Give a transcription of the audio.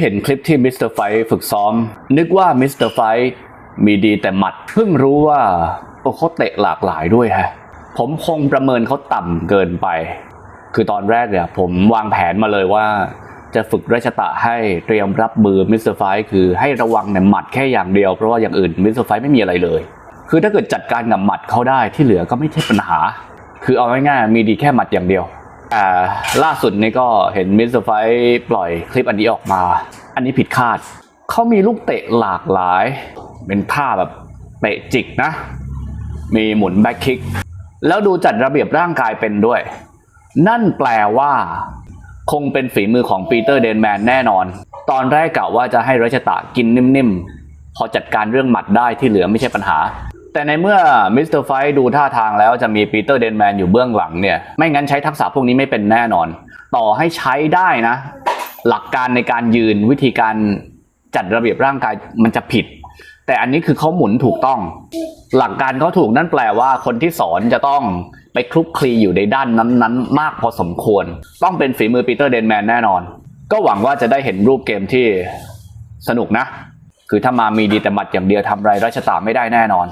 เห็นคลิปที่มิสเตอร์ไฟฝึกซ้อม นึกว่ามิสเตอร์ไฟมีดีแต่หมัด เพิ่งรู้ว่าโอ้เขาเตะหลากหลายด้วยฮะ ผมคงประเมินเขาต่ำเกินไป คือตอนแรกเนี่ยผมวางแผนมาเลยว่า จะฝึกราชตะให้เตรียมรับมือมิสเตอร์ไฟคือให้ระวังเนี่ยหมัดแค่อย่างเดียว เพราะว่าอย่างอื่นมิสเตอร์ไฟไม่มีอะไรเลย คือถ้าเกิดจัดการกับหมัดเขาได้ที่เหลือก็ไม่ใช่ปัญหา คือเอาง่ายๆมีดีแค่หมัดอย่างเดียว อ่าล่าสุดนี่ก็เห็นมิสเตอร์ไฟปล่อยคลิปอันนี้ออกมา อันนี้ผิดคาด เขามีลูกเตะหลากหลาย เป็นท่าแบบเตะจิกนะ มีหมุนแบ็คคิก แล้วดูจัดระเบียบร่างกายเป็นด้วย นั่นแปลว่า คงเป็นฝีมือของปีเตอร์เดนแมนแน่นอน ตอนแรกกะว่าจะให้รัชตะกินนิ่มๆ พอจัดการเรื่องหมัดได้ที่เหลือไม่ใช่ปัญหา แต่ในเมื่อมิสเตอร์ไฟดูท่าทางแล้วจะมีปีเตอร์เดนแมนอยู่เบื้องหลังเนี่ย ไม่งั้นใช้ทักษะพวกนี้ไม่เป็นแน่นอน ต่อให้ใช้ได้นะ หลักการในการยืนวิธีการจัดระเบียบร่างกายมันจะผิด แต่อันนี้คือเขาหมุนถูกต้อง หลักการเขาถูกนั่นแปลว่าคนที่สอนจะต้องไปคลุกคลีอยู่ในด้านนั้นๆ มากพอสมควร ต้องเป็นฝีมือปีเตอร์เดนแมนแน่นอน ก็หวังว่าจะได้เห็นรูปเกมที่สนุกนะ คือถ้ามามีดีแต่หมัดอย่างเดียวทำไรราชตาไม่ได้แน่นอน